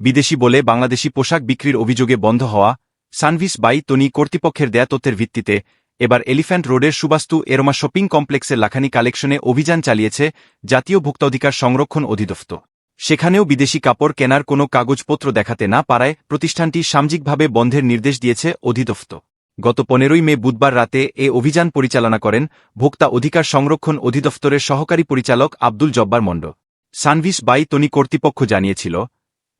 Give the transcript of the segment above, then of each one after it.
বিদেশি বলে বাংলাদেশি পোশাক বিক্রির অভিযোগে বন্ধ হওয়া সানভিস বাই তনি কর্তৃপক্ষের দেয়া তথ্যের ভিত্তিতে এবার এলিফ্যান্ট রোডের সুবাস্তু এরোমা শপিং কমপ্লেক্সের লাখানি কালেকশনে অভিযান চালিয়েছে জাতীয় ভোক্তাধিকার সংরক্ষণ অধিদপ্তর। সেখানেও বিদেশি কাপড় কেনার কোনো কাগজপত্র দেখাতে না পারায় প্রতিষ্ঠানটি সামাজিকভাবে বন্ধের নির্দেশ দিয়েছে অধিদপ্তর। গত পনেরোই মে বুধবার রাতে এ অভিযান পরিচালনা করেন ভোক্তা অধিকার সংরক্ষণ অধিদপ্তরের সহকারী পরিচালক আব্দুল জব্বার মণ্ড সানভিস বাই তনি কর্তৃপক্ষ জানিয়েছিল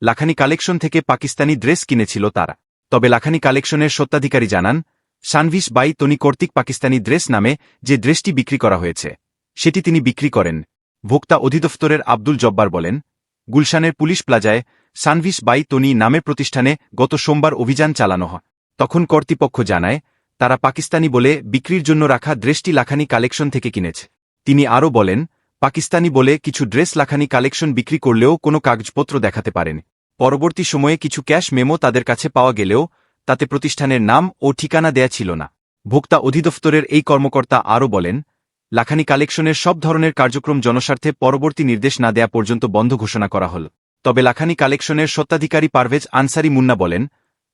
লাখানি কালেকশন থেকে পাকিস্তানি ড্রেস কিনেছিল তারা। তবে লাখানি কালেকশনের সত্ত্বাধিকারী জানান সানভিস বাই তনি কর্তৃক পাকিস্তানি ড্রেস নামে যে ড্রেসটি বিক্রি করা হয়েছে, সেটি তিনি বিক্রি করেন। ভোক্তা অধিদপ্তরের আব্দুল জব্বার বলেন, গুলশানের পুলিশ প্লাজায় সানভিস বাই তনি নামে প্রতিষ্ঠানে গত সোমবার অভিযান চালানো হয়। তখন কর্তৃপক্ষ জানায়, তারা পাকিস্তানি বলে বিক্রির জন্য রাখা ড্রেসটি লাখানি কালেকশন থেকে কিনেছে। তিনি আরও বলেন পাকিস্তানি বলে কিছু ড্রেস লাখানি কালেকশন বিক্রি করলেও কোনো কাগজপত্র দেখাতে পারেন। পরবর্তী সময়ে কিছু ক্যাশ মেমো তাদের কাছে পাওয়া গেলেও, তাতে প্রতিষ্ঠানের নাম ও ঠিকানা দেয়া ছিল না। ভোক্তা অধিদপ্তরের এই কর্মকর্তা আরও বলেন, লাখানি কালেকশনের সব ধরনের কার্যক্রম জনস্বার্থে পরবর্তী নির্দেশ না দেয়া পর্যন্ত বন্ধ ঘোষণা করা হল। তবে লাখানি কালেকশনের সত্ত্বাধিকারী পারভেজ আনসারি মুন্না বলেন,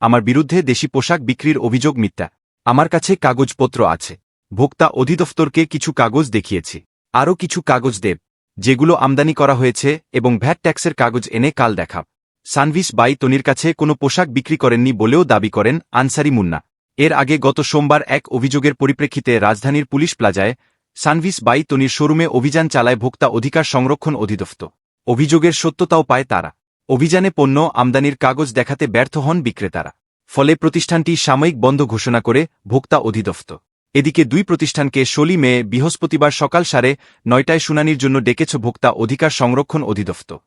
আমার বিরুদ্ধে দেশি পোশাক বিক্রির অভিযোগ মিথ্যা। আমার কাছে কাগজপত্র আছে। ভোক্তা অধিদপ্তরকে কিছু কাগজ দেখিয়েছি। আরও কিছু কাগজ দেব, যেগুলো আমদানি করা হয়েছে এবং ভ্যাট ট্যাক্সের কাগজ এনে কাল দেখাব সানভিস বাই তনির কাছে কোনো পোশাক বিক্রি করেননি বলেও দাবি করেন আনসারি মুন্না। এর আগে গত সোমবার এক অভিযোগের পরিপ্রেক্ষিতে রাজধানীর পুলিশ প্লাজায় সানভিস বাই তনির শোরুমে অভিযান চালায় ভোক্তা অধিকার সংরক্ষণ অধিদপ্তর। অভিযোগের সত্যতাও পায় তারা। অভিযানে পণ্য আমদানির কাগজ দেখাতে ব্যর্থ হন বিক্রেতারা। ফলে প্রতিষ্ঠানটি সাময়িক বন্ধ ঘোষণা করে ভোক্তা অধিদপ্তর। এদিকে দুই প্রতিষ্ঠানকে ষোলি মে বৃহস্পতিবার সকাল সাড়ে নয়টায় শুনানির জন্য ডেকেছ ভোক্তা অধিকার সংরক্ষণ অধিদপ্তর।